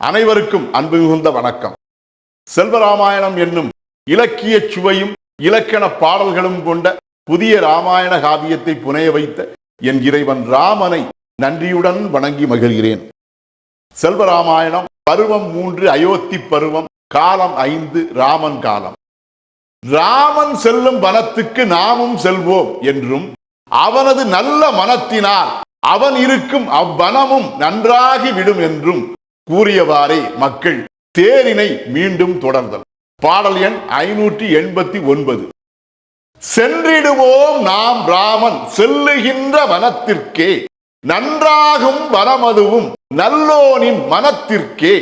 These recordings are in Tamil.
அனைவருக்கும் அன்பு மிகுந்த வணக்கம். செல்வராமாயணம் என்னும் இலக்கிய சுவையும் இலக்கண பாடல்களும் கொண்ட புதிய ராமாயண காவியத்தை புனைய வைத்த என் இறைவன் ராமனை நன்றியுடன் வணங்கி மகிழ்கிறேன். செல்வராமாயணம் பருவம் மூன்று அயோத்தி பருவம் காலம் ஐந்து ராமன் காலம். ராமன் செல்லும் வனத்துக்கு நாமும் செல்வோம் என்றும் அவனது நல்ல மனத்தினால் அவன் இருக்கும் அவ்வனமும் நன்றாகி விடும் என்றும் கூறியவாறே மக்கள் தேரினை மீண்டும் தொடர்ந்தல் பாடல் எண் ஐநூற்றி எண்பத்தி ஒன்பது. சென்றிடுவோம் நாம் ராமன் செல்லுகின்ற வனத்திற்கே நன்றாகும் வனமதுவும் நல்லோனின் மனத்திற்கே.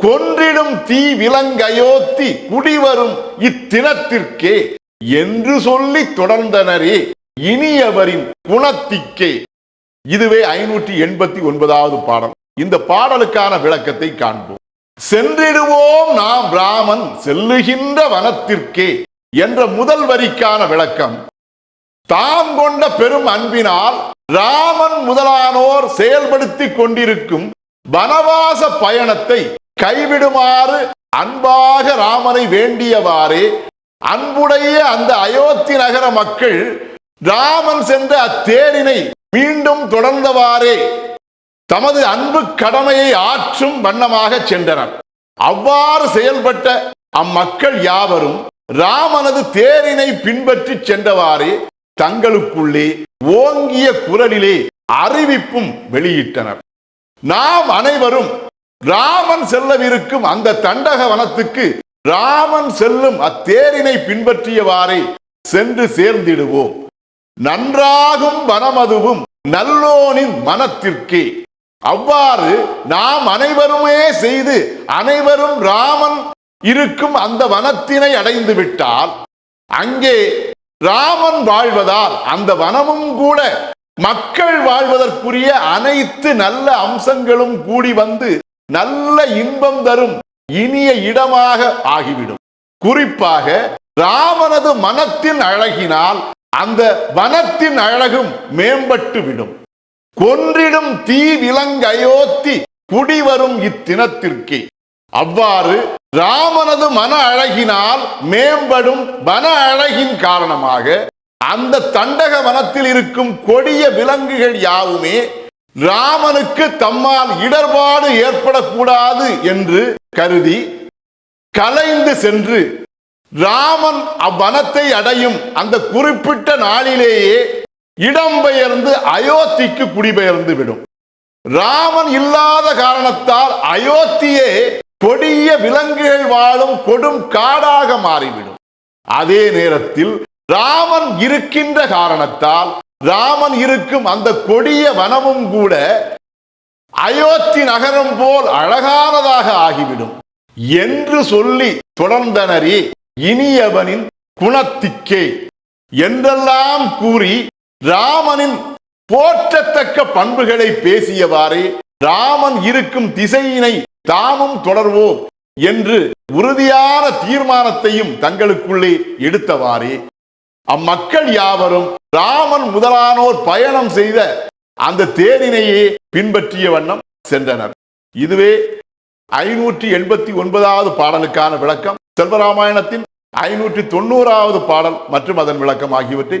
கொன்றிடும் தீ விலங்கயோத்தி குடிவரும் இத்தினத்திற்கே. என்று சொல்லி தொடர்ந்தனரே இனியவரின் குணத்திக்கே இதுவே ஐநூற்றி எண்பத்தி ஒன்பதாவது பாடல். இந்த பாடலுக்கான விளக்கத்தை காண்போம். சென்றிடுவோம் நாம் ராமன் செல்லுகின்ற வனத்திற்கே என்ற முதல் வரிக்கான விளக்கம். தாம் கொண்ட பெரும் அன்பினால் ராமன் முதலானோர் செயல்படுத்திக் கொண்டிருக்கும் வனவாச பயணத்தை கைவிடுமாறு அன்பாக ராமனை வேண்டியவாறே அன்புடைய அந்த அயோத்தி நகர மக்கள் ராமன் சென்ற அத்தேரினை மீண்டும் தொடர்ந்தவாறே தமது அன்பு கடமையை ஆற்றும் வண்ணமாக சென்றனர். அவ்வாறு செயல்பட்ட அம்மக்கள் யாவரும் ராமனது தேரினை பின்பற்றி சென்றவாறே தங்களுக்குள்ளே ஓங்கிய குரலிலே அறிவிப்பும் வெளியிட்டனர். நாம் அனைவரும் ராமன் செல்லவிருக்கும் அந்த தண்டக வனத்துக்கு ராமன் செல்லும் அத்தேரினை பின்பற்றியவாறே சென்று சேர்ந்திடுவோம். நன்றாகும் வனமதுவும் நல்லோனின் மனத்திற்கே. அவ்வாறு நாம் அனைவருமே செய்து அனைவரும் ராமன் இருக்கும் அந்த வனத்தினை அடைந்து விட்டால் அங்கே ராமன் வாழ்வதால் அந்த வனமும் கூட மக்கள் வாழ்வதற்குரிய அனைத்து நல்ல அம்சங்களும் கூடி வந்து நல்ல இன்பம் தரும் இனிய இடமாக ஆகிவிடும். குறிப்பாக ராமனது மனத்தின் அழகினால் அந்த வனத்தின் அழகும் மேம்பட்டு விடும். கொன்றிடும் தீ விலங்கயோத்தி குடிவரும் இத்தினத்திற்கே. அவ்வாறு ராமனது மன அழகினால் மேம்படும் வன அழகின் காரணமாக அந்த தண்டக வனத்தில் இருக்கும் கொடிய விலங்குகள் யாவுமே ராமனுக்கு தம்மால் இடர்பாடு ஏற்படக்கூடாது என்று கருதி கலைந்து சென்று ராமன் அவ்வனத்தை அடையும் அந்த குறிப்பிட்ட நாளிலேயே இடம்பெயர்ந்து அயோத்திக்கு குடிபெயர்ந்து விடும். ராமன் இல்லாத காரணத்தால் அயோத்தியே கொடிய விலங்குகள் வாழும் கொடும் காடாக மாறிவிடும். அதே நேரத்தில் ராமன் இருக்கின்ற காரணத்தால் ராமன் இருக்கும் அந்த கொடிய வனமும் கூட அயோத்தி நகரம் போல் அழகானதாக ஆகிவிடும். என்று சொல்லி தொடர்ந்தனரே இனியவனின் குணத்திக்கே என்றெல்லாம் கூறி ராமனின் போற்றத்தக்க பண்புகளை பேசியவாறே ராமன் இருக்கும் திசையினை தாமும் தொடர்வோம் என்று உறுதியான தீர்மானத்தையும் தங்களுக்குள்ளே எடுத்தவாறே. அம்மக்கள் யாவரும் ராமன் முதலானோர் பயணம் செய்த அந்த தேரினையே பின்பற்றிய வண்ணம் சென்றனர். இதுவே ஐநூற்றி எண்பத்தி ஒன்பதாவது பாடலுக்கான விளக்கம். செல்வராமாயணத்தின் ஐநூற்றி தொண்ணூறாவது பாடல் மற்றும் அதன் விளக்கம் ஆகியவற்றை